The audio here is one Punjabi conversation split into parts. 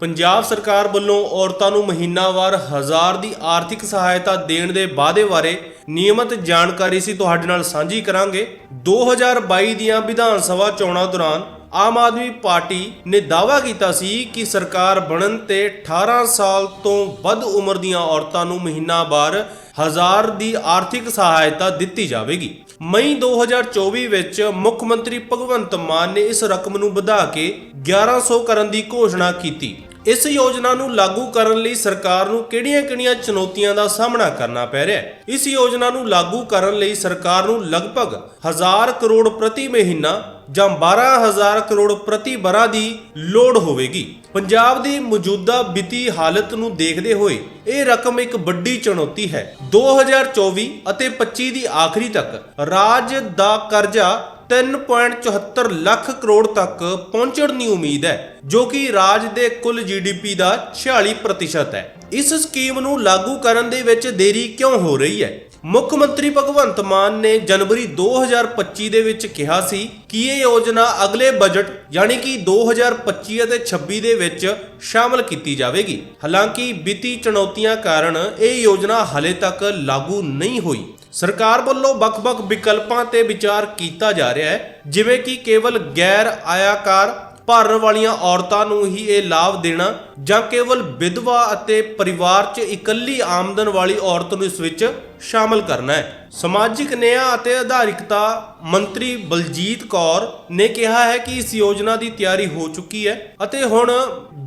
ਪੰਜਾਬ ਸਰਕਾਰ ਵੱਲੋਂ ਔਰਤਾਂ ਨੂੰ ਮਹੀਨਾਵਾਰ ਹਜ਼ਾਰ ਦੀ ਆਰਥਿਕ ਸਹਾਇਤਾ ਦੇਣ ਦੇ ਵਾਅਦੇ ਬਾਰੇ ਨਿਯਮਤ ਜਾਣਕਾਰੀ ਸੀ ਤੁਹਾਡੇ ਨਾਲ ਸਾਂਝੀ ਕਰਾਂਗੇ। 2022 ਦੀਆਂ ਵਿਧਾਨ ਸਭਾ ਚੋਣਾਂ ਦੌਰਾਨ ਆਮ ਆਦਮੀ ਪਾਰਟੀ ਨੇ ਦਾਅਵਾ ਕੀਤਾ ਸੀ ਕਿ ਸਰਕਾਰ ਬਣਨ ਤੇ 18 ਸਾਲ ਤੋਂ ਵੱਧ ਉਮਰ ਦੀਆਂ ਔਰਤਾਂ ਨੂੰ ਮਹੀਨਾਵਾਰ ਹਜ਼ਾਰ ਦੀ ਆਰਥਿਕ ਸਹਾਇਤਾ ਦਿੱਤੀ ਜਾਵੇਗੀ। ਮਈ 2024 ਵਿੱਚ ਮੁੱਖ ਮੰਤਰੀ ਭਗਵੰਤ ਮਾਨ ਨੇ ਇਸ ਰਕਮ ਨੂੰ ਵਧਾ ਕੇ 1100 ਕਰਨ ਦੀ ਘੋਸ਼ਣਾ ਕੀਤੀ। ਇਸ ਯੋਜਨਾ ਨੂੰ ਲਾਗੂ ਕਰਨ ਲਈ ਸਰਕਾਰ ਨੂੰ ਕਿਹੜੀਆਂ-ਕਿਹੜੀਆਂ ਚੁਣੌਤੀਆਂ ਦਾ ਸਾਹਮਣਾ ਕਰਨਾ ਪੈ ਰਿਹਾ ਹੈ? ਇਸ ਯੋਜਨਾ ਨੂੰ ਲਾਗੂ ਕਰਨ ਲਈ ਸਰਕਾਰ ਨੂੰ ਲਗਭਗ 1000 ਕਰੋੜ ਪ੍ਰਤੀ ਮਹੀਨਾ ਜਾਂ 12000 ਕਰੋੜ ਪ੍ਰਤੀ ਬਰਾ ਦੀ ਲੋੜ ਹੋਵੇਗੀ। ਪੰਜਾਬ ਦੀ ਮੌਜੂਦਾ ਵਿੱਤੀ ਹਾਲਤ ਨੂੰ ਦੇਖਦੇ ਹੋਏ ਇਹ ਰਕਮ ਇੱਕ ਵੱਡੀ ਚੁਣੌਤੀ ਹੈ। 2024 ਅਤੇ 25 ਦੀ ਆਖਰੀ ਤੱਕ ਰਾਜ ਦਾ ਕਰਜ਼ਾ 3.74 ਲੱਖ ਕਰੋੜ ਤੱਕ ਪਹੁੰਚਣ ਦੀ ਉਮੀਦ ਹੈ, ਜੋ ਕਿ ਰਾਜ ਦੇ ਕੁੱਲ ਜੀਡੀਪੀ ਦਾ 46% ਹੈ। ਇਸ ਸਕੀਮ ਨੂੰ ਲਾਗੂ ਕਰਨ ਦੇ ਵਿੱਚ ਦੇਰੀ ਕਿਉਂ ਹੋ ਰਹੀ ਹੈ? ਮੁੱਖ ਮੰਤਰੀ ਭਗਵੰਤ ਮਾਨ ਨੇ ਜਨਵਰੀ 2025 ਦੇ ਵਿੱਚ ਕਿਹਾ ਸੀ ਕਿ ਇਹ ਯੋਜਨਾ ਅਗਲੇ ਬਜਟ ਯਾਨੀ ਕਿ 2025 ਅਤੇ 26 ਦੇ ਵਿੱਚ ਸ਼ਾਮਲ ਕੀਤੀ ਜਾਵੇਗੀ। ਹਾਲਾਂਕਿ ਵਿੱਤੀ ਚੁਣੌਤੀਆਂ ਕਾਰਨ ਇਹ ਯੋਜਨਾ ਹਲੇ ਤੱਕ ਲਾਗੂ ਨਹੀਂ ਹੋਈ। ਸਰਕਾਰ ਵੱਲੋਂ ਵੱਖ-ਵੱਖ ਵਿਕਲਪਾਂ ਤੇ ਵਿਚਾਰ ਕੀਤਾ ਜਾ ਰਿਹਾ ਹੈ, ਜਿਵੇਂ ਕਿ ਕੇਵਲ ਗੈਰ ਆਇਆਕਾਰ ਭਰਨ ਵਾਲੀਆਂ ਔਰਤਾਂ ਨੂੰ ਹੀ ਇਹ ਲਾਭ ਦੇਣਾ ਜਾਂ ਕੇਵਲ ਵਿਧਵਾ ਅਤੇ ਪਰਿਵਾਰ 'ਚ ਇਕੱਲੀ ਆਮਦਨ ਵਾਲੀ ਔਰਤ ਨੂੰ ਇਸ ਵਿੱਚ ਸ਼ਾਮਲ ਕਰਨਾ ਹੈ। ਸਮਾਜਿਕ ਨਿਆਂ ਅਤੇ ਆਧਾਰਿਕਤਾ ਮੰਤਰੀ ਬਲਜੀਤ ਕੌਰ ਨੇ ਕਿਹਾ ਹੈ ਕਿ ਇਸ ਯੋਜਨਾ ਦੀ ਤਿਆਰੀ ਹੋ ਚੁੱਕੀ ਹੈ ਅਤੇ ਹੁਣ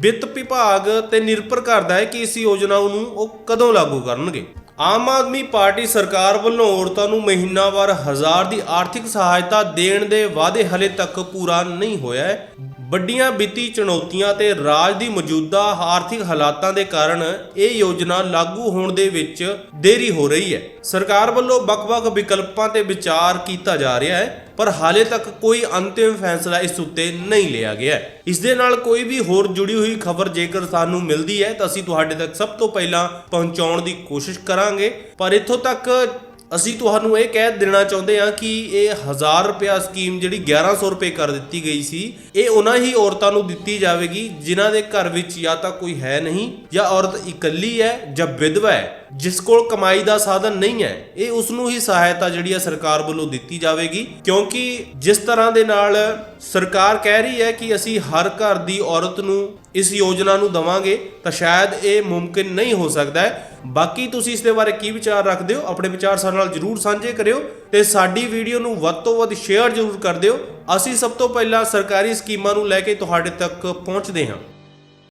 ਵਿੱਤ ਵਿਭਾਗ ਤੇ ਨਿਰਭਰ ਕਰਦਾ ਹੈ ਕਿ ਇਸ ਯੋਜਨਾ ਨੂੰ ਉਹ ਕਦੋਂ ਲਾਗੂ ਕਰਨਗੇ। ਆਮ ਆਦਮੀ ਪਾਰਟੀ ਸਰਕਾਰ ਵੱਲੋਂ ਔਰਤਾਂ ਨੂੰ ਮਹੀਨਾਵਾਰ ਹਜ਼ਾਰ ਦੀ ਆਰਥਿਕ ਸਹਾਇਤਾ ਦੇਣ ਦੇ ਵਾਅਦੇ ਹਲੇ ਤੱਕ ਪੂਰਾ ਨਹੀਂ ਹੋਇਆ ਹੈ। ਵੱਡੀਆਂ ਵਿੱਤੀ ਚੁਣੌਤੀਆਂ ਤੇ ਰਾਜ ਦੀ ਮੌਜੂਦਾ ਆਰਥਿਕ ਹਾਲਾਤਾਂ ਦੇ ਕਾਰਨ ਇਹ ਯੋਜਨਾ ਲਾਗੂ ਹੋਣ ਦੇ ਵਿੱਚ ਦੇਰੀ ਹੋ ਰਹੀ ਹੈ। ਸਰਕਾਰ ਵੱਲੋਂ ਵੱਖ-ਵੱਖ ਵਿਕਲਪਾਂ ਤੇ ਵਿਚਾਰ ਕੀਤਾ ਜਾ ਰਿਹਾ ਹੈ, ਪਰ ਹਾਲੇ ਤੱਕ ਕੋਈ ਅੰਤਿਮ ਫੈਸਲਾ ਇਸ ਉੱਤੇ ਨਹੀਂ ਲਿਆ ਗਿਆ ਹੈ। ਇਸ ਦੇ ਨਾਲ ਕੋਈ ਵੀ ਹੋਰ ਜੁੜੀ ਹੋਈ ਖਬਰ ਜੇਕਰ ਸਾਨੂੰ ਮਿਲਦੀ ਹੈ, ਤਾਂ ਅਸੀਂ ਤੁਹਾਡੇ ਤੱਕ ਸਭ ਤੋਂ ਪਹਿਲਾਂ ਪਹੁੰਚਾਉਣ ਦੀ ਕੋਸ਼ਿਸ਼ ਕਰਾਂਗੇ। ਪਰ ਇੱਥੋਂ ਤੱਕ ਅਸੀਂ ਤੁਹਾਨੂੰ ਇਹ ਕਹਿ ਦੇਣਾ ਚਾਹੁੰਦੇ ਹਾਂ ਕਿ ਇਹ 1000 ਰੁਪਿਆ ਸਕੀਮ ਜਿਹੜੀ 1100 ਰੁਪਏ ਕਰ ਦਿੱਤੀ ਗਈ ਸੀ, ਇਹ ਉਹਨਾਂ ਹੀ ਔਰਤਾਂ ਨੂੰ ਦਿੱਤੀ ਜਾਵੇਗੀ, ਜਿਨ੍ਹਾਂ ਦੇ ਘਰ ਵਿੱਚ ਜਾਂ ਤਾਂ ਕੋਈ ਹੈ ਨਹੀਂ, ਜਾਂ ਔਰਤ ਇਕੱਲੀ ਹੈ ਜਾਂ ਵਿਧਵਾ ਹੈ। ਜਿਸ ਕੋਲ ਕਮਾਈ ਦਾ ਸਾਧਨ ਨਹੀਂ ਹੈ, ਇਹ ਉਸ ਨੂੰ ਹੀ ਸਹਾਇਤਾ ਜਿਹੜੀ ਹੈ ਸਰਕਾਰ ਵੱਲੋਂ ਦਿੱਤੀ ਜਾਵੇਗੀ। ਕਿਉਂਕਿ ਜਿਸ ਤਰ੍ਹਾਂ ਦੇ ਨਾਲ ਸਰਕਾਰ ਕਹਿ ਰਹੀ ਹੈ ਕਿ ਅਸੀਂ ਹਰ ਘਰ ਦੀ ਔਰਤ ਨੂੰ ਇਸ ਯੋਜਨਾ ਨੂੰ ਦਵਾਂਗੇ, ਤਾਂ ਸ਼ਾਇਦ ਇਹ ਮੁਮਕਿਨ ਨਹੀਂ ਹੋ ਸਕਦਾ ਹੈ। ਬਾਕੀ ਤੁਸੀਂ ਇਸ ਦੇ ਬਾਰੇ ਕੀ ਵਿਚਾਰ ਰੱਖਦੇ ਹੋ, ਆਪਣੇ ਵਿਚਾਰ ਸਾਡੇ ਨਾਲ ਜਰੂਰ ਸਾਂਝੇ ਕਰਿਓ ਤੇ ਸਾਡੀ ਵੀਡੀਓ ਨੂੰ ਵੱਧ ਤੋਂ ਵੱਧ ਸ਼ੇਅਰ ਜਰੂਰ ਕਰ ਦਿਓ। ਅਸੀਂ ਸਭ ਤੋਂ ਪਹਿਲਾਂ ਸਰਕਾਰੀ ਸਕੀਮਾਂ ਨੂੰ ਲੈ ਕੇ ਤੁਹਾਡੇ ਤੱਕ ਪਹੁੰਚਦੇ ਹਾਂ।